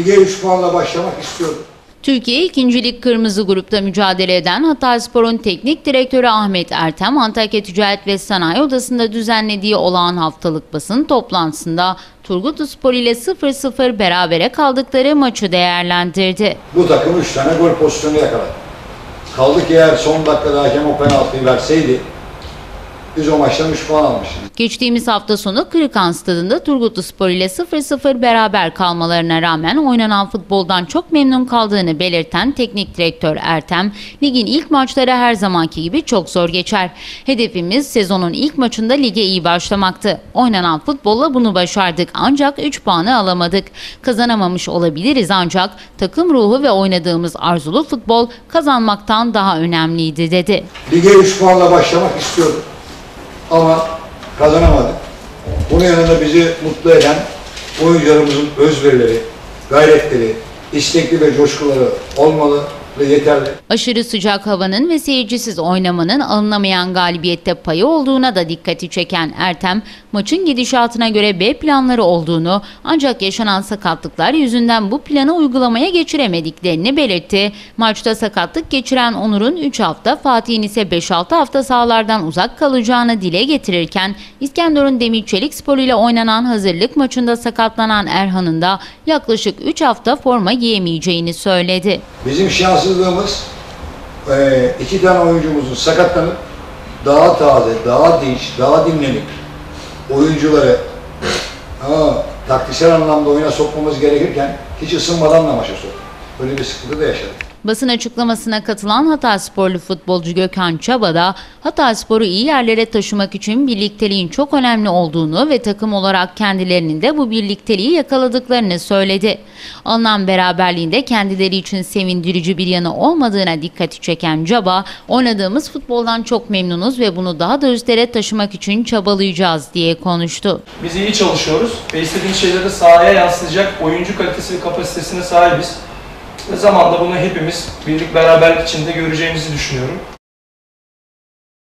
Lige 3 puanla başlamak istiyorum. Türkiye 2. Lig Kırmızı Grup'ta mücadele eden Hatayspor'un teknik direktörü Ahmet Ertem, Antakya Ticaret ve Sanayi Odası'nda düzenlediği olağan haftalık basın toplantısında Turgutluspor ile 0-0 berabere kaldıkları maçı değerlendirdi. Bu takım 3 tane gol pozisyonu yakaladı. Kaldı ki eğer son dakikada hakem o penaltıyı verseydi biz o maçtan 3 puan almıştık. Geçtiğimiz hafta sonu Kırıkan Stadı'nda Turgutluspor ile 0-0 beraber kalmalarına rağmen oynanan futboldan çok memnun kaldığını belirten teknik direktör Ertem, ligin ilk maçları her zamanki gibi çok zor geçer. Hedefimiz sezonun ilk maçında lige iyi başlamaktı. Oynanan futbolla bunu başardık ancak 3 puanı alamadık. Kazanamamış olabiliriz ancak takım ruhu ve oynadığımız arzulu futbol kazanmaktan daha önemliydi dedi. Lige 3 puanla başlamak istiyorduk. Ama kazanamadık. Bunun yanında bizi mutlu eden oyuncularımızın özverileri, gayretleri, istekli ve coşkuları olmalı ve yeterli. Aşırı sıcak havanın ve seyircisiz oynamanın alınamayan galibiyette payı olduğuna da dikkati çeken Ertem, maçın gidişatına göre B planları olduğunu ancak yaşanan sakatlıklar yüzünden bu planı uygulamaya geçiremediklerini belirtti. Maçta sakatlık geçiren Onur'un 3 hafta, Fatih'in ise 5-6 hafta sahalardan uzak kalacağını dile getirirken İskenderun Demir Çelik Spor ile oynanan hazırlık maçında sakatlanan Erhan'ın da yaklaşık 3 hafta forma giyemeyeceğini söyledi. Bizim şanssızlığımız eee, iki tane oyuncumuzun sakatlanıp daha taze, daha dinç, daha dinlenik oyuncuları ha, taktiksel anlamda oyuna sokmamız gerekirken hiç ısınmadan da maça soktuk. Böyle bir sıkıntı da yaşadık. Basın açıklamasına katılan Hataysporlu futbolcu Gökhan Çaba da Hatayspor'u iyi yerlere taşımak için birlikteliğin çok önemli olduğunu ve takım olarak kendilerinin de bu birlikteliği yakaladıklarını söyledi. Alınan beraberliğinde kendileri için sevindirici bir yanı olmadığına dikkati çeken Çaba, oynadığımız futboldan çok memnunuz ve bunu daha da üstlere taşımak için çabalayacağız diye konuştu. Biz iyi çalışıyoruz ve istediğimiz şeyleri sahaya yansıtacak oyuncu kalitesi ve kapasitesine sahibiz. Ve zamanla bunu hepimiz birlik beraberlik içinde göreceğimizi düşünüyorum.